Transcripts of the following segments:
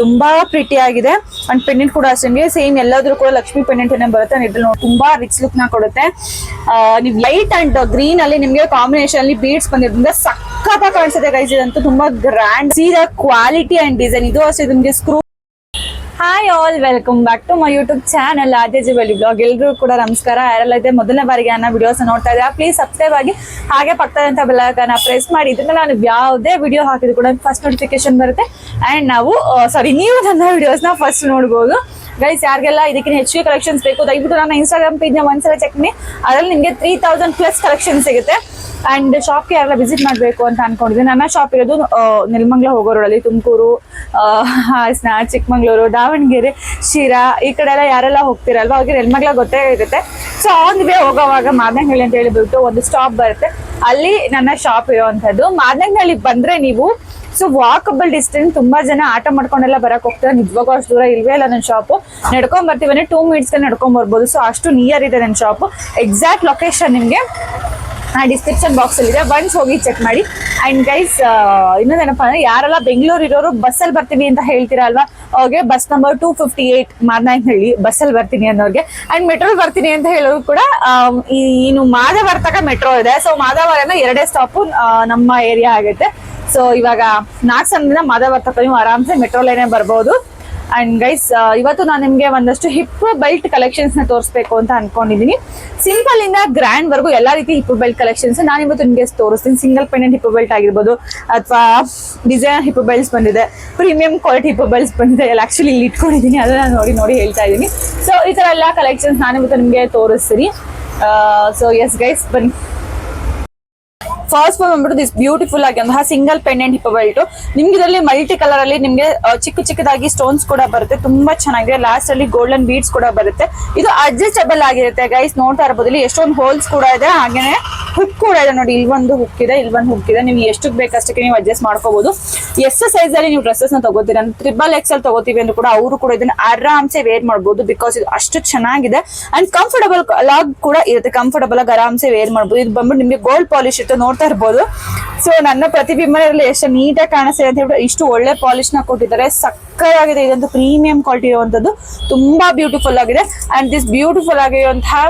ತುಂಬಾ ಪ್ರಿಟಿ ಆಗಿದೆ. And pendant ಕೂಡ ಅಷ್ಟೇ ಸೇಮ್ ಎಲ್ಲಾದ್ರೂ ಕೂಡ ಲಕ್ಷ್ಮಿ ಪೆಂಡೆಂಟ್ ಏನೇ ಬರುತ್ತೆ ಇದ್ರಲ್ಲಿ ನೋಡಿ ತುಂಬಾ ರಿಚ್ ಲುಕ್ನ ಕೊಡುತ್ತೆ. ನೀವು ಲೈಟ್ ಅಂಡ್ ಗ್ರೀನ್ ಅಲ್ಲಿ ನಿಮ್ಗೆ ಕಾಂಬಿನೇಷನ್ ಅಲ್ಲಿ ಬೀಡ್ಸ್ ಬಂದಿರೋದ್ರಿಂದ ಸಕ್ಕತ್ತಾಗಿ ಕಾಣಿಸುತ್ತೆ ಗೈಸ್ ಇದಂತೂ ತುಂಬಾ grand sari quality and design ಇದು ಅಷ್ಟೇ ನಿಮ್ಗೆ screw all welcome back to my YouTube channel Aadya jewellery blog ಎಲ್ರಿಗೂ ಕೂಡ ನಮಸ್ಕಾರ. ಯಾರೆಲ್ಲ ಇದೆ ಮೊದಲನೇ ಬಾರಿಗೆ ನನ್ನ ವಿಡಿಯೋಸ್ ನೋಡ್ತಾ ಇದ್ದಾರೆ ಪ್ಲೀಸ್ ಸಬ್ಸ್ಕ್ರೈಬ್ ಆಗಿ ಹಾಗೆ ಪಕ್ಕದಂತ ಬೆಲ್ಲಕನ್ನ ಪ್ರೆಸ್ ಮಾಡಿ. ಇದನ್ನ ನಾನು ಯಾವುದೇ ವಿಡಿಯೋ ಹಾಕಿದ್ರು ಕೂಡ ಫಸ್ಟ್ ನೋಟಿಫಿಕೇಶನ್ ಬರುತ್ತೆ. ಆ್ಯಂಡ್ ನಾವು ಸಾರಿ ನೀವು ನನ್ನ ವಿಡಿಯೋಸ್ನ ಫಸ್ಟ್ ನೋಡ್ಬೋದು. ಗೈಸ್ ಯಾರಿಗೆಲ್ಲ ಇದಕ್ಕಿಂತ ಹೆಚ್ಚು ಕಲೆಕ್ಷನ್ಸ್ ಬೇಕು, ದಯವಿಟ್ಟು ನನ್ನ ಇನ್ಸ್ಟಾಗ್ರಾಮ್ ಪೇಜ್ನ ಒಂದ್ಸಲ ಚೆಕ್ ಮಾಡಿ. ಅದರಲ್ಲಿ ನಿಮಗೆ ತ್ರೀ ತೌಸಂಡ್ ಪ್ಲಸ್ ಕಲೆಕ್ಷನ್ ಸಿಗುತ್ತೆ. ಆ್ಯಂಡ್ ಶಾಪ್ಗೆ ಯಾರೆಲ್ಲ ವಿಸಿಟ್ ಮಾಡಬೇಕು ಅಂತ ಅನ್ಕೊಂಡಿದ್ದೆ ನನ್ನ ಶಾಪ್ ಇರೋದು ನಿಲ್ಮಂಗ್ಲ ನೆಲಮಂಗ್ಲ ಹೋಗೋ ರೋಡಲ್ಲಿ ತುಮಕೂರು ಹಾಸನ ಚಿಕ್ಕಮಂಗ್ಳೂರು ದಾವಣಗೆರೆ ಶಿರಾ, ಈ ಕಡೆ ಎಲ್ಲ ಯಾರೆಲ್ಲ ಹೋಗ್ತಿರಲ್ವಾ? ಅವ್ರಿಗೆ ಹೆಣ್ಮಕ್ಳ ಗೊತ್ತೇ ಇರುತ್ತೆ. ಸೊ ಆನ್ ವೇ ಹೋಗೋವಾಗ ಮಾದನಹಳ್ಳಿ ಅಂತ ಹೇಳಿಬಿಟ್ಟು ಒಂದು ಸ್ಟಾಪ್ ಬರುತ್ತೆ. ಅಲ್ಲಿ ನನ್ನ ಶಾಪ್ ಇರುವಂತದ್ದು ಮಾದನಹಳ್ಳಿ ಬಂದ್ರೆ ನೀವು ಸೊ ವಾಕಬಲ್ ಡಿಸ್ಟೆನ್ಸ್ ತುಂಬಾ ಜನ ಆಟ ಮಾಡ್ಕೊಂಡೆಲ್ಲ ಬರಕ್ ಹೋಗ್ತಾರೆ? ನಿಜವಾಗೂ ಅಷ್ಟು ದೂರ ಇಲ್ವೇ ಇಲ್ಲ ನನ್ನ ಶಾಪ್ ನಡ್ಕೊಂಡ್ ಬರ್ತೀವಿ ಟೂ ಮಿನಿಟ್ಸ್ ನಡ್ಕೊಂಡ್ ಬರ್ಬೋದು. ಸೊ ಅಷ್ಟು ನಿಯರ್ ಇದೆ ನನ್ನ ಶಾಪ್ ಎಕ್ಸಾಕ್ಟ್ ಲೊಕೇಶನ್ ನಿಮ್ಗೆ ಡಿಸ್ಕ್ರಿಪ್ಷನ್ ಬಾಕ್ಸ್ ಅಲ್ಲಿ ಇದೆ ಒನ್ಸ್ ಹೋಗಿ ಚೆಕ್ ಮಾಡಿ. ಅಂಡ್ ಗೈಸ್ ಇನ್ನೊಂದೇನಪ್ಪ ಅಂದ್ರೆ ಯಾರೆಲ್ಲ ಬೆಂಗಳೂರು ಇರೋರು ಬಸ್ಸಲ್ಲಿ ಬರ್ತೀವಿ ಅಂತ ಹೇಳ್ತೀರಾ ಅಲ್ವಾ? ಅವ್ರಿಗೆ bus number two fifty eight Madanayakanahalli ಬಸ್ಸಲ್ಲಿ ಬರ್ತೀನಿ ಅನ್ನೋರ್ಗೆ. ಅಂಡ್ ಮೆಟ್ರೋ ಬರ್ತೀನಿ ಅಂತ ಹೇಳೋರು ಕೂಡ ಇನ್ನು ಮಾಧವರ ತಕ ಮೆಟ್ರೋ ಇದೆ. ಸೊ ಮಾಧವರನ ಎರಡೇ ಸ್ಟಾಪು ನಮ್ಮ ಏರಿಯಾ ಆಗುತ್ತೆ. ಸೊ ಇವಾಗ ನಾಲ್ಕು ಸಂದಿಂದ ಮಾಧವರ ನೀವು ಆರಾಮ್ಸೆ ಮೆಟ್ರೋಲೇನೆ ಬರ್ಬೋದು. ಅಂಡ್ ಗೈಸ್ ಇವತ್ತು ನಾನು ನಿಮ್ಗೆ ಒಂದಷ್ಟು ಹಿಪ್ ಬೆಲ್ಟ್ ಕಲೆಕ್ಷನ್ಸ್ನ ತೋರಿಸಬೇಕು ಅಂತ ಅನ್ಕೊಂಡಿದ್ದೀನಿ ಸಿಂಪಲ್ ಇಂದ ಗ್ರ್ಯಾಂಡ್ ವರ್ಗು ಎಲ್ಲಾ ರೀತಿ ಹಿಪ್ ಬೆಲ್ಟ್ ಕಲೆಕ್ಷನ್ಸ್ ನಾನು ಇವತ್ತು ನಿಮ್ಗೆ ತೋರಿಸ್ತೀನಿ. ಸಿಂಗಲ್ ಪೆಂಡೆಂಟ್ ಹಿಪ್ ಬೆಲ್ಟ್ ಆಗಿರ್ಬೋದು, ಅಥವಾ ಡಿಸೈನ್ ಹಿಪ್ ಬೆಲ್ಟ್ಸ್ ಬಂದಿದೆ ಪ್ರೀಮಿಯಂ ಕ್ವಾಲಿಟಿ ಹಿಪ್ ಬೆಲ್ಟ್ಸ್ ಬಂದಿದೆ, ಎಲ್ಲ ಆಕ್ಚುಲಿ ಇಲ್ಲಿ ಇಟ್ಕೊಂಡಿದ್ದೀನಿ ಅದನ್ನ ನೋಡಿ ನೋಡಿ ಹೇಳ್ತಾ ಇದ್ದೀನಿ ಸೊ ಈ ತರ ಎಲ್ಲ ಕಲೆಕ್ಷನ್ಸ್ ನಾನು ಇವತ್ತು ನಿಮಗೆ ತೋರಿಸ್ತೀನಿ. ಸೊ ಎಸ್ ಗೈಸ್ ಬನ್ನಿ. ಫಸ್ಟ್ ಫೋನ್ ಬಂದ್ಬಿಟ್ಟು ದಿಸ್ ಬ್ಯೂಟಿಫುಲ್ ಆಗಿ ಒಂದು ಸಿಂಗಲ್ ಪೆಂಡೆಂಟ್ ಹಿಪ್ಪ ಬೆಲ್ಟ್ ನಿಮ್ಗೆ ಇದರಲ್ಲಿ ಮಲ್ಟಿ ಕಲರ್ ಅಲ್ಲಿ ನಿಮ್ಗೆ ಚಿಕ್ಕ ಚಿಕ್ಕದಾಗಿ ಸ್ಟೋನ್ಸ್ ಕೂಡ ಬರುತ್ತೆ. ತುಂಬಾ ಚೆನ್ನಾಗಿದೆ. ಲಾಸ್ಟ್ ಅಲ್ಲಿ ಗೋಲ್ಡನ್ ಬೀಡ್ಸ್ ಕೂಡ ಬರುತ್ತೆ. ಇದು ಅಡ್ಜಸ್ಟಬಲ್ ಆಗಿರುತ್ತೆ ಗೈಸ್ ನೋಡ್ತಾ ಇರ್ಬೋದು. ಇಲ್ಲಿ ಎಷ್ಟೊಂದು ಹೋಲ್ಸ್ ಕೂಡ ಇದೆ. ಹಾಗೇನೆ ಹುಕ್ ಕೂಡ ಇದೆ ನೋಡಿ, ಇಲ್ಲಿ ಒಂದು ಹುಕ್ ಇದೆ, ಇಲ್ಲಿ ಒಂದು ಹುಕ್ ಇದೆ. ನೀವು ಎಷ್ಟಕ್ಕೆ ಬೇಕಷ್ಟಕ್ಕೆ ನೀವು ಅಡ್ಜಸ್ಟ್ ಮಾಡ್ಕೋಬಹುದು ಎಷ್ಟು ಸೈಜ್ ಅಲ್ಲಿ ನೀವು ಡ್ರೆಸ್ಸಸ್ನ ತಗೋತೀರಾ ಟ್ರಿಬಲ್ ಎಕ್ಸ್ ಅಲ್ಲಿ ತಗೋತೀವಿ ಅಂತ ಕೂಡ ಅವರು ಕೂಡ ಇದನ್ನ ಆರಾಮ್ಸೆ ವೇರ್ ಮಾಡಬಹುದು ಬಿಕಾಸ್ ಇದು ಅಷ್ಟು ಚೆನ್ನಾಗಿದೆ. ಅಂಡ್ ಕಂಫರ್ಟಬಲ್ ಲಾಗ್ ಕೂಡ ಇರುತ್ತೆ ಕಂಫರ್ಟಬಲ್ ಆಗಿ ಆರಾಮ್ಸೆ ವೇರ್ ಮಾಡಬಹುದು ಇದು ಬಂದ್ಬಿಟ್ಟು ನಿಮಗೆ ಗೋಲ್ಡ್ ಪಾಲಿಶ್ ಇತ್ತು ನೋಡ್ತಾ ಇರ್ಬೋದು. ಸೊ ನನ್ನ ಪ್ರತಿಬಿಂಬನಲ್ಲಿ ಎಷ್ಟು ನೀಟಾಗಿ ಕಾಣಿಸುತ್ತೆ ಅಂತ ಹೇಳಿಬಿಟ್ಟು ಇಷ್ಟು ಒಳ್ಳೆ ಪಾಲಿಶ್ನ ಕೊಟ್ಟಿದ್ದಾರೆ. ಸಕ್ಕತ್ತಾಗಿದೆ ಇದಂತೂ ಪ್ರೀಮಿಯಂ ಕ್ವಾಲಿಟಿ ಇರುವಂತದ್ದು. ತುಂಬಾ ಬ್ಯೂಟಿಫುಲ್ ಆಗಿದೆ. ಅಂಡ್ ದಿಸ್ ಬ್ಯೂಟಿಫುಲ್ ಆಗಿರುವಂತಹ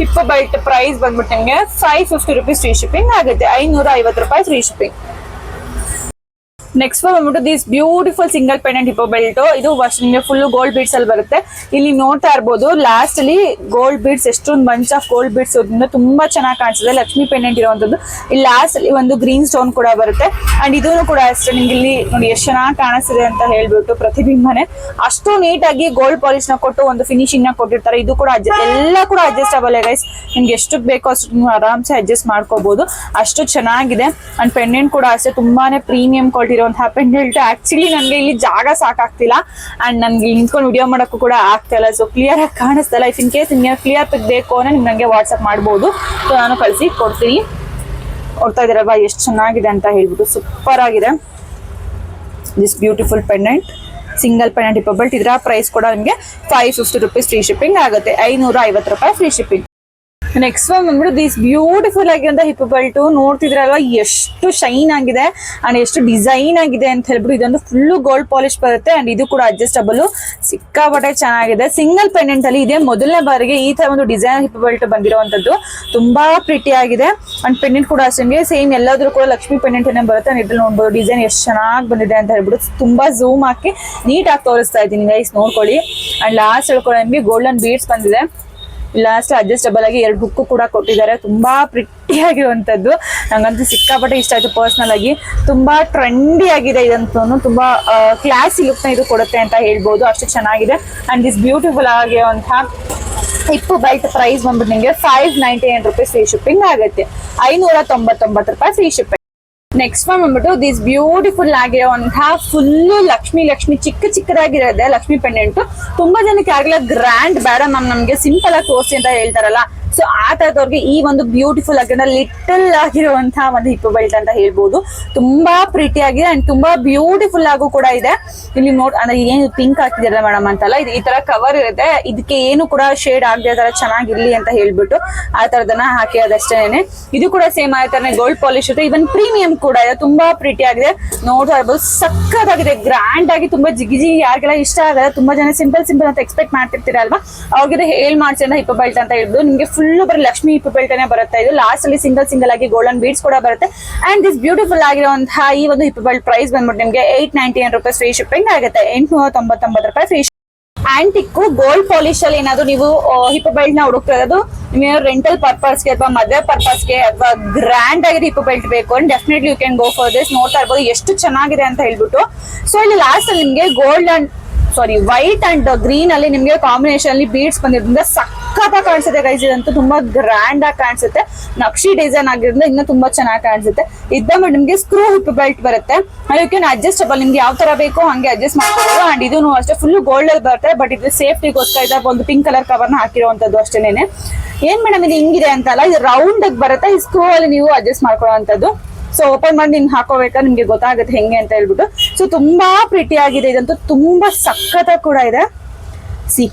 hip belt price ಬಂದ್ಬಿಟ್ಟಂಗೆ five fifty rupees free shipping ಆಗುತ್ತೆ. ಐನೂರ ಐವತ್ತು ರೂಪಾಯಿ ಫ್ರೀ ಶಿಪ್ಪಿಂಗ್ ನೆಕ್ಸ್ಟ್ ಬಂದ್ಬಿಟ್ಟು this beautiful single pendant hip belt ಇದು ನಿಮಗೆ ಫುಲ್ ಗೋಲ್ಡ್ ಬೀಡ್ಸ್ ಅಲ್ಲಿ ಬರುತ್ತೆ. ಇಲ್ಲಿ ನೋಡ್ತಾ ಇರ್ಬೋದು ಲಾಸ್ಟ್ ಅಲ್ಲಿ ಗೋಲ್ಡ್ ಬೀಡ್ಸ್ ಎಷ್ಟೊಂದು ಬಂಚ್ ಆಫ್ ಗೋಲ್ಡ್ ಬೀಡ್ಸ್ ಇರೋದ್ರಿಂದ ತುಂಬಾ ಚೆನ್ನಾಗಿ ಕಾಣಿಸುತ್ತೆ. ಲಕ್ಷ್ಮಿ ಪೆಂಡೆಂಟ್ ಇರುವಂತದ್ದು ಇಲ್ಲಿ ಲಾಸ್ಟ್ ಅಲ್ಲಿ ಒಂದು ಗ್ರೀನ್ ಸ್ಟೋನ್ ಕೂಡ ಬರುತ್ತೆ. ಅಂಡ್ ಇದೂ ಕೂಡ ಅಷ್ಟೇ, ನಿಮ್ಗೆ ಇಲ್ಲಿ ನೋಡಿ ಎಷ್ಟು ಚೆನ್ನಾಗಿ ಕಾಣಿಸ್ತಿದೆ ಅಂತ ಹೇಳ್ಬಿಟ್ಟು ಪ್ರತಿಬಿಂಬನೆ. ಅಷ್ಟು ನೀಟಾಗಿ ಗೋಲ್ಡ್ ಪಾಲಿಶ್ನ ಕೊಟ್ಟು ಒಂದು ಫಿನಿಶಿಂಗ್ನ ಕೊಟ್ಟಿರ್ತಾರೆ. ಇದು ಕೂಡ ಎಲ್ಲ ಕೂಡ ಅಡ್ಜಸ್ಟಬಲ್ ಗೈಸ್ ನಿಮ್ಗೆ ಎಷ್ಟು ಬೇಕೋ ಅಷ್ಟು ನೀವು ಆರಾಮ್ಸೆ ಅಡ್ಜಸ್ಟ್ ಮಾಡ್ಕೋಬಹುದು ಅಷ್ಟು ಚೆನ್ನಾಗಿದೆ. ಅಂಡ್ ಪೆಂಡೆಂಟ್ ಕೂಡ ಅಷ್ಟೇ, ತುಂಬಾನೇ ಪ್ರೀಮಿಯಂ ಕ್ವಾಲಿಟಿ ಇರುವಂತಹ ಪೆಂಡೆಂಟ್ ಆಕ್ಚುಲಿ ನನಗೆ ಇಲ್ಲಿ ಜಾಗ ಸಾಕಾಗ್ತಿಲ್ಲ ಅಂಡ್ ನನ್ಗೆ ನಿಂತ್ಕೊಂಡು ವಿಡಿಯೋ ಮಾಡೋಕ್ಕೂ ಕೂಡ ಆಗ್ತಾ ಇಲ್ಲ. ಸೊ ಕ್ಲಿಯರ್ ಆಗಿ ಕಾಣಿಸ್ತಲ್ಲ ಇಫ್ ಇನ್ ಕೇಸ್ ನಿಮಗೆ ಕ್ಲಿಯರ್ ಪಿಕ್ ಬೇಕು ಅಂದ್ರೆ ನಿಮ್ಗೆ ನನಗೆ ವಾಟ್ಸಪ್ ಮಾಡ್ಬೋದು. ಸೊ ನಾನು ಕಳಿಸಿ ಕೊಡ್ತೀನಿ. ನೋಡ್ತಾ ಇದ್ದೀರಲ್ವಾ ಎಷ್ಟು ಚೆನ್ನಾಗಿದೆ ಅಂತ ಹೇಳ್ಬಿಟ್ಟು ಸೂಪರ್ ಆಗಿದೆ. This beautiful pendant single pendant hip belt ಇದರ ಪ್ರೈಸ್ ಕೂಡ ನಿಮಗೆ five fifty rupees free shipping ಆಗುತ್ತೆ. ಐನೂರ ಐವತ್ತು ರೂಪಾಯಿ ಫ್ರೀ ಶಿಪ್ಪಿಂಗ್ ನೆಕ್ಸ್ಟ್ ಒನ್ ಬಂದ್ಬಿಟ್ಟು ದಿಸ್ ಬ್ಯೂಟಿಫುಲ್ ಆಗಿರೋ ಹಿಪ್ ಬೆಲ್ಟ್ ನೋಡ್ತಿದ್ರಲ್ವಾ? ಎಷ್ಟು ಶೈನ್ ಆಗಿದೆ ಅಂಡ್ ಎಷ್ಟು ಡಿಸೈನ್ ಆಗಿದೆ ಅಂತ ಹೇಳ್ಬಿಟ್ಟು ಇದೊಂದು ಫುಲ್ ಗೋಲ್ಡ್ ಪಾಲಿಶ್ ಬರುತ್ತೆ ಅಂಡ್ ಇದು ಕೂಡ ಅಡ್ಜಸ್ಟಬಲ್ ಸಿಕ್ಕಾಪಟ್ಟೆ ಚೆನ್ನಾಗಿದೆ. ಸಿಂಗಲ್ ಪೆಂಡೆಂಟ್ ಅಲ್ಲಿ ಇದೆ ಮೊದಲನೇ ಬಾರಿಗೆ ಈ ತರ ಒಂದು ಡಿಸೈನ್ ಹಿಪ್ ಬೆಲ್ಟ್ ಬಂದಿರುವಂತದ್ದು ತುಂಬಾ ಪ್ರಿಟಿ ಆಗಿದೆ. ಅಂಡ್ ಪೆಂಡೆಂಟ್ ಕೂಡ ಅಷ್ಟೇ ಸೇಮ್ ಎಲ್ಲಾದ್ರೂ ಕೂಡ ಲಕ್ಷ್ಮಿ ಪೆಂಡೆಂಟ್ ಏನೇ ಬರುತ್ತೆ. ಅಂಡ್ ಇದ್ರಲ್ಲಿ ನೋಡ್ಬೋದು ಡಿಸೈನ್ ಎಷ್ಟು ಚೆನ್ನಾಗಿ ಬಂದಿದೆ ಅಂತ ಹೇಳ್ಬಿಟ್ಟು ತುಂಬಾ ಝೂಮ್ ಹಾಕಿ ನೀಟಾಗಿ ತೋರಿಸ್ತಾ ಇದ್ದೀನಿ ಗೈಸ್ ನೋಡ್ಕೊಳ್ಳಿ. ಅಂಡ್ ಲಾಸ್ಟ್ ಹೇಳ್ಕೊಳ್ಳಿ ಗೋಲ್ಡನ್ ಬೀಡ್ಸ್ ಬಂದಿದೆ. ಲಾಸ್ಟ್ ಅಡ್ಜಸ್ಟಬಲ್ ಆಗಿ ಎರಡು ಹುಕ್ಕು ಕೂಡ ಕೊಟ್ಟಿದ್ದಾರೆ. ತುಂಬಾ ಪ್ರಿಟಿ ಆಗಿರುವಂತದ್ದು ನಂಗಂತೂ ಸಿಕ್ಕಾಪಟ್ಟೆ ಇಷ್ಟ ಆಯ್ತು ಪರ್ಸನಲ್ ಆಗಿ. ತುಂಬಾ ಟ್ರೆಂಡಿ ಆಗಿದೆ ಇದಂತೂ. ತುಂಬಾ ಕ್ಲಾಸಿ ಲುಕ್ನ ಇದು ಕೊಡುತ್ತೆ ಅಂತ ಹೇಳ್ಬೋದು. ಅಷ್ಟು ಚೆನ್ನಾಗಿದೆ. ಅಂಡ್ ದಿಸ್ ಬ್ಯೂಟಿಫುಲ್ ಆಗಿರುವಂತಹ ಇಪ್ಪು ಬೈಟ್ ಪ್ರೈಸ್ ಬಂದ್ಬಿಟ್ಟು ನಿಮಗೆ five ninety nine rupees free shipping ಆಗುತ್ತೆ. ಐನೂರ ತೊಂಬತ್ತೊಂಬತ್ತು ರೂಪಾಯಿ ಫ್ರೀ ಶಿಪ್ಪಿಂಗ್ ನೆಕ್ಸ್ಟ್ ಒನ್ ಬಂದ್ಬಿಟ್ಟು ದಿಸ್ ಬ್ಯೂಟಿಫುಲ್ ಆಗಿರುವಂತಹ ಫುಲ್ಲು ಲಕ್ಷ್ಮಿ ಲಕ್ಷ್ಮಿ ಚಿಕ್ಕ ಚಿಕ್ಕದಾಗಿರೋದೆ ಲಕ್ಷ್ಮಿ ಪೆಂಡೆಂಟ್ ತುಂಬಾ ಜನಕ್ಕೆ ಆಗ್ಲಿಲ್ಲ ಗ್ರ್ಯಾಂಡ್ ಬೇಡ ಮ್ಯಾಮ್ ನಮ್ಗೆ ಸಿಂಪಲ್ ಆಗಿ ತೋರಿಸಿ ಅಂತ ಹೇಳ್ತಾರಲ್ಲ ಸೊ ಆ ತರದವ್ರಿಗೆ ಈ ಒಂದು ಬ್ಯೂಟಿಫುಲ್ ಆಗಿರೋ ಲಿಟಲ್ ಆಗಿರುವಂತಹ ಒಂದು ಹಿಪ್ ಬೆಲ್ಟ್ ಅಂತ ಹೇಳ್ಬೋದು. ತುಂಬಾ ಪ್ರಿಟಿ ಆಗಿದೆ ಅಂಡ್ ತುಂಬಾ ಬ್ಯೂಟಿಫುಲ್ ಆಗು ಕೂಡ ಇದೆ. ಇಲ್ಲಿ ನೋಡ್, ಅಂದ್ರೆ ಏನು ಪಿಂಕ್ ಹಾಕಿದಿರಲ್ಲ ಮೇಡಮ್ ಅಂತಲ್ಲ, ಇದು ಈ ತರ ಕವರ್ ಇರುತ್ತೆ. ಇದಕ್ಕೆ ಏನು ಕೂಡ ಶೇಡ್ ಆಗದೆ ತರ ಚೆನ್ನಾಗಿರ್ಲಿ ಅಂತ ಹೇಳ್ಬಿಟ್ಟು ಆ ತರದನ್ನ ಹಾಕಿ ಅದಷ್ಟೇನೆ. ಇದು ಕೂಡ ಸೇಮ್ ಆ ತರ ಗೋಲ್ಡ್ ಪಾಲಿಶ್ ಇರುತ್ತೆ. ಇವನ್ ಪ್ರೀಮಿಯಂ ಕೂಡ ಇದೆ, ತುಂಬಾ ಪ್ರಿಟಿ ಆಗಿದೆ. ನೋಡ್ತಾ ಇರ್ಬೋದು ಸಕ್ಕತ್ತಾಗಿದೆ ಗ್ರ್ಯಾಂಡ್ ಆಗಿ ತುಂಬಾ ಜಿಗಿಜಿ ಜಿಗಿ ಯಾರಿಗೆಲ್ಲ ಇಷ್ಟ ಆಗಲ್ಲ, ತುಂಬಾ ಜನ ಸಿಂಪಲ್ ಸಿಂಪಲ್ ಅಂತ ಎಕ್ಸ್ಪೆಕ್ಟ್ ಮಾಡ್ತಿರ್ತೀರಲ್ವಾ? ಅವ್ರಿಗೆ ಹೇಳ್ ಮಾಡ್ಸಿ ಅಂತ ಹಿಪ್ ಬೆಲ್ಟ್ ಅಂತ ಹೇಳ್ಬೋದು ನಿಮ್ಗೆ ಫುಲ್ ಬರೀ ಲಕ್ಷ್ಮಿ ಹಿಪ್ ಬೆಲ್ಟ್ ಬರುತ್ತೆ. ಇದು ಲಾಸ್ಟ್ ಅಲ್ಲಿ ಸಿಂಗಲ್ ಸಿಂಗಲ್ ಆಗಿ ಗೋಲ್ಡನ್ ಬೀಡ್ಸ್ ಕೂಡ ಬರುತ್ತೆ. ಅಂಡ್ ದಿಸ್ ಬ್ಯೂಟಿಫುಲ್ ಆಗಿರುವಂತಹ ಈ ಒಂದು ಹಿಪ್ ಬೆಲ್ಟ್ ಪ್ರೈಸ್ ಬಂದ್ಬಿಟ್ಟು ನಿಮಗೆ eight ninety nine rupees free shipping ಆಗುತ್ತೆ ಎಂಟುನೂರ ತೊಂಬತ್ತೊಂಬತ್ತು ರೂಪಾಯಿ ಫ್ರೀ ಆಂಟಿಕ್ ಗೋಲ್ಡ್ ಪಾಲಿಶ್ ಅಲ್ಲಿ ಏನಾದ್ರು ನೀವು ಹಿಪ್ಪುಬೆಲ್ಟ್ನ ಹುಡುಕ್ತಾ ಇರೋದು ನಿಮಗೆ ರೆಂಟಲ್ ಪರ್ಪಸ್ಗೆ ಅಥವಾ ಮದುವೆ ಪರ್ಪಸ್ಗೆ ಅಥವಾ ಗ್ರ್ಯಾಂಡ್ ಆಗಿ ಹಿಪ್ಪುಬೆಲ್ಟ್ ಬೇಕು and definitely you can go for this ನೋಡ್ತಾ ಇರ್ಬೋದು ಎಷ್ಟು ಚೆನ್ನಾಗಿದೆ ಅಂತ ಹೇಳ್ಬಿಟ್ಟು. ಸೊ ಇಲ್ಲಿ ಲಾಸ್ಟ್ ಅಲ್ಲಿ ನಿಮ್ಗೆ gold and sorry white and green ಅಲ್ಲಿ ನಿಮಗೆ ಕಾಂಬಿನೇಷನ್ ಅಲ್ಲಿ ಬೀಡ್ಸ್ ಬಂದಿರೋದ್ರಿಂದ ಸಖತ್ತಾಗಿ ಕಾಣಿಸುತ್ತೆ ಗೈಸ್ ಇದಂತೂ ತುಂಬಾ ಗ್ರ್ಯಾಂಡ್ ಆಗಿ ಕಾಣಿಸುತ್ತೆ. ನಕ್ಷಿ ಡಿಸೈನ್ ಆಗಿರೋದ್ರಿಂದ ಇನ್ನೂ ತುಂಬಾ ಚೆನ್ನಾಗಿ ಕಾಣಿಸುತ್ತೆ. ಇದ್ದ ನಿಮ್ಗೆ ಸ್ಕ್ರೂ ಹಿಪ್ ಬೆಲ್ಟ್ ಬರುತ್ತೆ. ಯು ಕ್ಯಾನ್ ಅಡ್ಜಸ್ಟಬಲ್ ನಿಮ್ಗೆ ಯಾವ ತರ ಬೇಕೋ ಹಂಗೆ ಅಡ್ಜಸ್ಟ್ ಮಾಡ್ಕೋಬಹುದು ಅಂಡ್ ಇದೂ ಅಷ್ಟೇ ಫುಲ್ ಗೋಲ್ಡ್ ಅಲ್ಲಿ ಬರುತ್ತೆ ಬಟ್ ಇದು ಸೇಫ್ಟಿಗೋಸ್ಕರ ಇದ ಒಂದು ಪಿಂಕ್ ಕಲರ್ ಕವರ್ನ ಹಾಕಿರುವಂತದ್ದು ಅಷ್ಟೇನೆ ಏನ್ ಮೇಡಮ್ ಇದು ಹಿಂಗಿದೆ ಅಂತಲ್ಲ, ಇದು ರೌಂಡ್ ಬರುತ್ತೆ. ಈ ಸ್ಕ್ರೂ ಅಲ್ಲಿ ನೀವು ಅಡ್ಜಸ್ಟ್ ಮಾಡ್ಕೊಳ್ಳೋ ಸೊ ಓಪನ್ ಮಾಡಿ ನಿನ್ ಹಾಕೋಬೇಕಾ? ನಿಮ್ಗೆ ಗೊತ್ತಾಗುತ್ತೆ ಹೆಂಗೆ ಅಂತ ಹೇಳ್ಬಿಟ್ಟು. ಸೊ ತುಂಬಾ ಪ್ರಿಟಿ ಆಗಿದೆ. ಇದಂತೂ ತುಂಬಾ ಸಖತ ಕೂಡ ಇದೆ. ಸಿ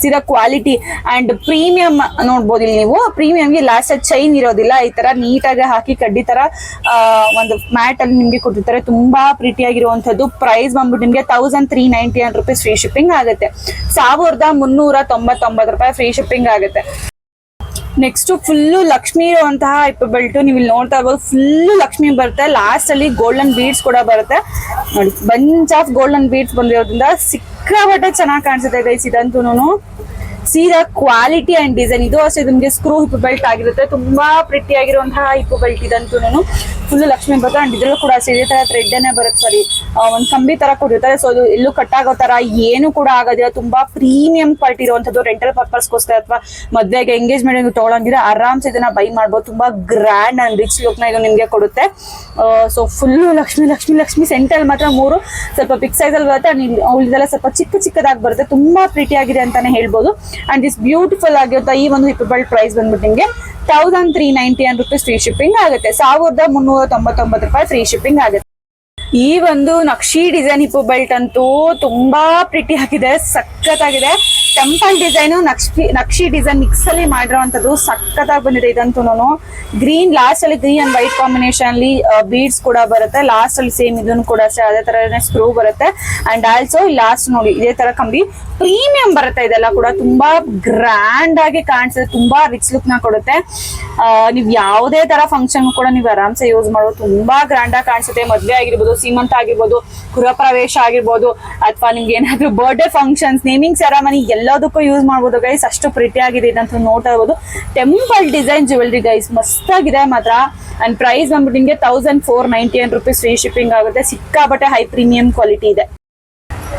ಸೀದಾ ಕ್ವಾಲಿಟಿ ಅಂಡ್ ಪ್ರೀಮಿಯಂ ನೋಡ್ಬೋದು ಇಲ್ಲಿ ನೀವು. ಪ್ರೀಮಿಯಂಗೆ ಲಾಸ್ಟ್ ಚೈನ್ ಇರೋದಿಲ್ಲ. ಈ ತರ ನೀಟಾಗಿ ಹಾಕಿ ಕಡ್ಡಿ ತರ ಒಂದು ಮ್ಯಾಟ್ ಅಲ್ಲಿ ನಿಮ್ಗೆ ಕೊಟ್ಟಿರ್ತಾರೆ. ತುಂಬಾ ಪ್ರಿಟಿ ಆಗಿರುವಂತದ್ದು ಪ್ರೈಸ್ ಬಂದ್ಬಿಟ್ಟು ನಿಮ್ಗೆ thousand three ninety one rupees free shipping ಆಗುತ್ತೆ. ಸಾವಿರದ ಮುನ್ನೂರ ತೊಂಬತ್ತೊಂಬತ್ತು ರೂಪಾಯಿ ಫ್ರೀ ಶಿಪ್ಪಿಂಗ್ ಆಗುತ್ತೆ. ನೆಕ್ಸ್ಟ್ ಫುಲ್ಲು ಲಕ್ಷ್ಮಿ ಇರುವಂತಹ ಇಪ್ಪ ಬೆಲ್ಟ್ ನೀವು ಇಲ್ಲಿ ನೋಡ್ತಾ ಇರ್ಬೋದು ಫುಲ್ಲು ಲಕ್ಷ್ಮಿ ಬರುತ್ತೆ. ಲಾಸ್ಟ್ ಅಲ್ಲಿ ಗೋಲ್ಡನ್ ಬೀಡ್ಸ್ ಕೂಡ ಬರುತ್ತೆ. ನೋಡಿ ಬಂಚ್ ಆಫ್ ಗೋಲ್ಡನ್ ಬೀಡ್ಸ್ ಬಂದಿರೋದ್ರಿಂದ ಸಿಕ್ಕಾಪಟ್ಟೆ ಚೆನ್ನಾಗಿ ಕಾಣಿಸುತ್ತೆ ಗೈಸ್ ಇದಂತೂ ಸೀದಾ ಕ್ವಾಲಿಟಿ ಅಂಡ್ ಡಿಸೈನ್ ಇದು ಅಷ್ಟೇ ನಿಮಗೆ ಸ್ಕ್ರೂ ಹಿಪ್ ಬೆಲ್ಟ್ ಆಗಿರುತ್ತೆ. ತುಂಬಾ ಪ್ರಿಟಿ ಆಗಿರುವಂತಹ ಹಿಪ್ ಬೆಲ್ಟ್ ಇದಂತೂ ಫುಲ್ ಲಕ್ಷ್ಮಿ ಬರುತ್ತೆ ಅಂಡ್ ಇದ್ರಲ್ಲೂ ಕೂಡ ಅಷ್ಟೇ. ಇದೇ ತರ ಥ್ರೆಡ್ ಅನ್ನೇ ಬರುತ್ತೆ. ಸರಿ ಒಂದು ಕಂಬಿ ತರ ಕೊಟ್ಟಿರ್ತಾರೆ. ಸೊ ಅದು ಎಲ್ಲೂ ಕಟ್ ಆಗೋ ತರ ಏನು ಕೂಡ ಆಗೋದಿಲ್ಲ. ತುಂಬಾ ಪ್ರೀಮಿಯಂ ಕ್ವಾಲಿಟಿ ಇರುವಂತದ್ದು ರೆಂಟಲ್ ಪರ್ಪಸ್ಗೋಸ್ಕರ ಅಥವಾ ಮದ್ವೆಗೆ ಎಂಗೇಜ್ಮೆಂಟ್ ತಗೊಳಂಗಿದ್ರೆ ಆರಾಮ್ಸೆ ಇದನ್ನ ಬೈ ಮಾಡ್ಬೋದು. ತುಂಬಾ ಗ್ರ್ಯಾಂಡ್ ಅಂಡ್ ರಿಚ್ ಲುಕ್ನ ಇದು ನಿಮ್ಗೆ ಕೊಡುತ್ತೆ. So full Lakshmi Lakshmi Lakshmi centre ಮಾತ್ರ ಮೂರು. ಸ್ವಲ್ಪ ಬಿಗ್ ಸೈಜ್ ಅಲ್ಲಿ ಬರುತ್ತೆ. ಉಳಿದೆಲ್ಲ ಸ್ವಲ್ಪ ಚಿಕ್ಕ ಚಿಕ್ಕದಾಗಿ ಬರುತ್ತೆ. ತುಂಬಾ ಪ್ರೀಟಿ ಆಗಿದೆ ಅಂತಾನೆ ಹೇಳ್ಬೋದು. ಅಂಡ್ ಇಸ್ ಬ್ಯೂಟಿಫುಲ್ ಆಗಿರುತ್ತೆ ಈ ಒಂದು ಹಿಪ್ ಬೆಲ್ಟ್ ಪ್ರೈಸ್ ಬಂದ್ಬಿಟ್ಟು ನಿಮಗೆ thousand three ninety one rupees free shipping ಆಗುತ್ತೆ. ಸಾವಿರದ ಮುನ್ನೂರ ತೊಂಬತ್ತೊಂಬತ್ತು ರೂಪಾಯಿ ಫ್ರೀ ಶಿಪ್ಪಿಂಗ್ ಆಗುತ್ತೆ. ಈ ಒಂದು ನಕ್ಷಿ ಡಿಸೈನ್ ಹಿಪ್ಪು ಬೆಲ್ಟ್ ಅಂತೂ ತುಂಬಾ ಪ್ರಿಟಿ ಆಗಿದೆ, ಸಖತ್ತಾಗಿದೆ. ಟೆಂಪಲ್ ಡಿಸೈನು, ನಕ್ಷಿ ನಕ್ಷಿ ಡಿಸೈನ್ ಮಿಕ್ಸ್ ಅಲ್ಲಿ ಮಾಡಿರೋವಂಥದ್ದು ಸಖತ್ತಾಗಿ ಬಂದಿದೆ ಇದಂತೂ ಗ್ರೀನ್ ಲಾಸ್ಟ್ ಅಲ್ಲಿ ಗ್ರೀನ್ ಅಂಡ್ ವೈಟ್ ಕಾಂಬಿನೇಷನ್ ಅಲ್ಲಿ ಬೀಡ್ಸ್ ಕೂಡ ಬರುತ್ತೆ. ಲಾಸ್ಟ್ ಅಲ್ಲಿ ಸೇಮ್ ಇದನ್ನು ಕೂಡ ಅಷ್ಟೇ, ಅದೇ ತರ ಸ್ಕ್ರೂ ಬರುತ್ತೆ. ಅಂಡ್ ಆಲ್ಸೋ ಲಾಸ್ಟ್ ನೋಡಿ, ಇದೇ ತರ ಕಂಬಿ ಪ್ರೀಮಿಯಂ ಬರುತ್ತೆ ಇದೆಲ್ಲ ಕೂಡ. ತುಂಬಾ ಗ್ರ್ಯಾಂಡ್ ಆಗಿ ಕಾಣಿಸುತ್ತೆ ತುಂಬಾ ರಿಚ್ ಲುಕ್ನ ಕೊಡುತ್ತೆ. ನೀವು ಯಾವುದೇ ತರ ಫಂಕ್ಷನ್ ಕೂಡ ನೀವು ಆರಾಮ್ಸೆ ಯೂಸ್ ಮಾಡೋದು ತುಂಬಾ ಗ್ರ್ಯಾಂಡ್ ಆಗಿ ಕಾಣಿಸುತ್ತೆ. ಮದ್ವೆ ಆಗಿರ್ಬೋದು, ಸೀಮಂತ ಆಗಿರ್ಬೋದು, ಗೃಹ ಪ್ರವೇಶ ಆಗಿರ್ಬೋದು, ಅಥವಾ ನಿಮ್ಗೆ ಏನಾದ್ರು ಬರ್ಡೇ ಫಂಕ್ಷನ್ಸ್ ನೇಮಿಂಗ್ ಸೆರೆಮನಿ ಎಲ್ಲದಕ್ಕೂ ಯೂಸ್ ಮಾಡ್ಬೋದು ಗೈಸ್ ಅಷ್ಟು ಪ್ರಿಟಿ ಆಗಿದೆ ಇದಂತ ನೋಡ್ತಾ ಇರ್ಬೋದು. ಟೆಂಪಲ್ ಡಿಸೈನ್ ಜ್ಯುವೆಲ್ರಿ ಗೈಸ್ ಮಸ್ತ್ ಆಗಿದೆ ಮಾತ್ರ. ಅಂಡ್ ಪ್ರೈಸ್ ಬಂದ್ಬಿಟ್ಟು ನಿಮಗೆ thousand four ninety one rupees free shipping ಆಗುತ್ತೆ. ಸಿಕ್ಕಾಬಟ್ಟೆ ಹೈ ಪ್ರೀಮಿಯಂ ಕ್ವಾಲಿಟಿ ಇದೆ.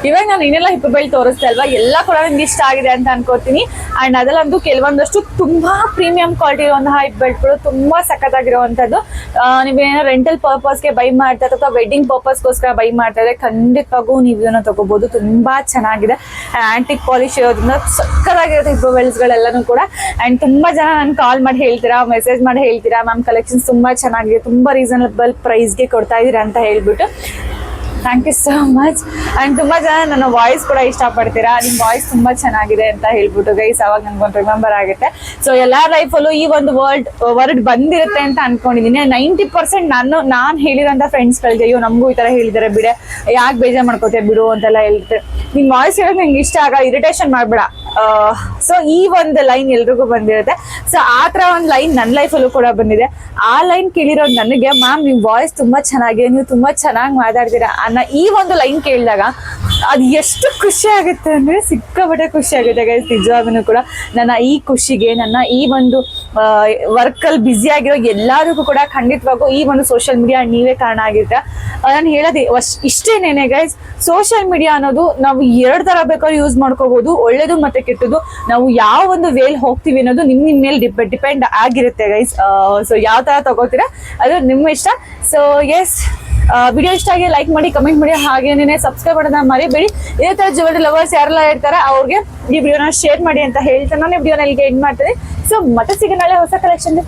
ಇವಾಗ ನಾನು ಇನ್ನೆಲ್ಲ ಹಿಪ್ ಬೆಲ್ಟ್ ತೋರಿಸ್ತಾ ಅಲ್ವಾ? ಎಲ್ಲ ಕೂಡ ನಿಮ್ಗೆ ಇಷ್ಟ ಆಗಿದೆ ಅಂತ ಅನ್ಕೋತೀನಿ. ಅಂಡ್ ಅದರಲ್ಲಂತೂ ಕೆಲವೊಂದಷ್ಟು ತುಂಬಾ ಪ್ರೀಮಿಯಂ ಕ್ವಾಲಿಟಿ ಇರುವಂತಹ ಹಿಪ್ ಬೆಲ್ಟ್ಗಳು ತುಂಬಾ ಸಖತ್ತಾಗಿರುವಂತದ್ದು. ನೀವೇನೋ ರೆಂಟಲ್ ಪರ್ಪಸ್ಗೆ ಬೈ ಮಾಡ್ತಾ ಅಥವಾ ವೆಡ್ಡಿಂಗ್ ಪರ್ಪಸ್ಗೋಸ್ಕರ ಬೈ ಮಾಡ್ತಾ ಇದ್ರೆ ಖಂಡಿತವಾಗೂ ನೀವು ಇದನ್ನ ತಗೋಬಹುದು ತುಂಬಾ ಚೆನ್ನಾಗಿದೆ. ಆಂಟಿಕ್ ಪಾಲಿಶ್ ಇರೋದ್ರಿಂದ ಸಕ್ಕತ್ತಾಗಿರುತ್ತೆ ಹಿಪ್ ಬೆಲ್ಟ್ಸ್ಗಳೆಲ್ಲನೂ ಕೂಡ. ಅಂಡ್ ತುಂಬಾ ಜನ ನಾನು ಕಾಲ್ ಮಾಡಿ ಹೇಳ್ತೀರಾ ಮೆಸೇಜ್ ಮಾಡಿ ಹೇಳ್ತೀರಾ ಮ್ಯಾಮ್ ಕಲೆಕ್ಷನ್ಸ್ ತುಂಬಾ ಚೆನ್ನಾಗಿದೆ, ತುಂಬಾ ರೀಸನಬಲ್ ಪ್ರೈಸ್ಗೆ ಕೊಡ್ತಾ ಇದೀರಾ ಅಂತ ಹೇಳ್ಬಿಟ್ಟು. Thank you so much and ತುಂಬ ಜನ ನನ್ನ ವಾಯ್ಸ್ ಕೂಡ ಇಷ್ಟಪಡ್ತೀರಾ? ನಿಮ್ಮ ವಾಯ್ಸ್ ತುಂಬ ಚೆನ್ನಾಗಿದೆ ಅಂತ ಹೇಳ್ಬಿಟ್ಟು ಗೈಸ್ ಅವಾಗ ನನ್ಗೊಂದು ರಿಮೆಂಬರ್ ಆಗುತ್ತೆ. ಸೊ ಎಲ್ಲ ಲೈಫಲ್ಲೂ ಈ ಒಂದು ವರ್ಡ್ ವರ್ಡ್ ಬಂದಿರುತ್ತೆ ಅಂತ ಅನ್ಕೊಂಡಿದೀನಿ. ನೈಂಟಿ ಪರ್ಸೆಂಟ್ ನಾನು ನಾನು ಹೇಳಿದಂಥ ಫ್ರೆಂಡ್ಸ್ಗಳಿಗೆ ಅಯ್ಯೋ, ನಮಗೂ ಈ ಥರ ಹೇಳಿದಾರೆ, ಬಿಡೆ. ಯಾಕೆ ಬೇಜಾರು ಮಾಡ್ಕೋತೀಯ ಬಿಡು ಅಂತೆಲ್ಲ ಹೇಳ್ತಾರೆ ನಿನ್ ವಾಯ್ಸ್ ಹೇಳೋದು ನಂಗೆ ಇಷ್ಟ ಆಗ ಇರಿಟೇಷನ್ ಮಾಡ್ಬೇಡ. ಸೊ ಈ ಒಂದು ಲೈನ್ ಎಲ್ರಿಗೂ ಬಂದಿರುತ್ತೆ. ಸೊ ಆ ಥರ ಒಂದು ಲೈನ್ ನನ್ನ ಲೈಫಲ್ಲೂ ಕೂಡ ಬಂದಿದೆ. ಆ ಲೈನ್ ಕೇಳಿರೋ ನನಗೆ, ಮ್ಯಾಮ್ ನಿಮ್ಮ ವಾಯ್ಸ್ ತುಂಬಾ ಚೆನ್ನಾಗಿದೆ, ನೀವು ತುಂಬಾ ಚೆನ್ನಾಗಿ ಮಾತಾಡ್ತೀರಾ? ಅನ್ನೋ ಈ ಒಂದು ಲೈನ್ ಕೇಳಿದಾಗ ಅದು ಎಷ್ಟು ಖುಷಿ ಆಗುತ್ತೆ ಅಂದ್ರೆ ಸಿಕ್ಕಾಪಟ್ಟೆ ಖುಷಿ ಆಗುತ್ತೆ ಗೈಸ್ ನಿಜವಾಗ್ಲೂ ಕೂಡ. ನನ್ನ ಈ ಖುಷಿಗೆ, ನನ್ನ ಈ ಒಂದು ವರ್ಕಲ್ಲಿ ಬ್ಯುಸಿ ಆಗಿರೋ ಎಲ್ಲರಿಗೂ ಕೂಡ ಖಂಡಿತವಾಗೂ ಈ ಒಂದು ಸೋಷಿಯಲ್ ಮೀಡಿಯಾ ನೀವೇ ಕಾರಣ ಆಗಿರುತ್ತೆ. ನಾನು ಹೇಳೋದು ಇಷ್ಟೇನೇನೆ ಗೈಸ್ ಸೋಷಿಯಲ್ ಮೀಡಿಯಾ ಅನ್ನೋದು ನಾವು ಎರಡು ತರ ಬೇಕಾದ್ರೂ ಯೂಸ್ ಮಾಡ್ಕೋಬಹುದು ಒಳ್ಳೇದು ಮತ್ತೆ ಕೆಟ್ಟದ್ದು. ನಾವು ಯಾವ ಒಂದು ವೇಲ್ ಹೋಗ್ತೀವಿ ಅನ್ನೋದು ನಿಮ್ ನಿಮ್ ಮೇಲೆ ಡಿಪೆಂಡ್ ಆಗಿರುತ್ತೆ ಗೈಸ್ ಸೊ ಯಾವ ತರ ತಗೋತೀರಾ, ಅದು ನಿಮ್ಮ ಇಷ್ಟ. ಸೊ ಎಸ್ ವಿಡಿಯೋ ಇಷ್ಟ ಆಗಿ ಲೈಕ್ ಮಾಡಿ ಕಮೆಂಟ್ ಮಾಡಿ ಹಾಗೇನೇ ಸಬ್ಸ್ಕ್ರೈಬ್ ಮಾಡೋದನ್ನ ಮರಿಬೇಡಿ. ಇದೇ ತರ ಜುವೆಲ್ರಿ ಲವರ್ಸ್ ಯಾರೆಲ್ಲ ಇರ್ತಾರೆ, ಅವ್ರಿಗೆ ಈ ವಿಡಿಯೋನ ಶೇರ್ ಮಾಡಿ ಅಂತ ಹೇಳ್ತಾ ನಾನು ವಿಡಿಯೋನ ಇಲ್ಲಿಗೆ ಎಂಡ್ ಮಾಡ್ತೀನಿ. ಸೊ ಮತ್ತೆ ಸಿಗೋ ನಾಳೆ ಹೊಸ ಕಲೆಕ್ಷನ್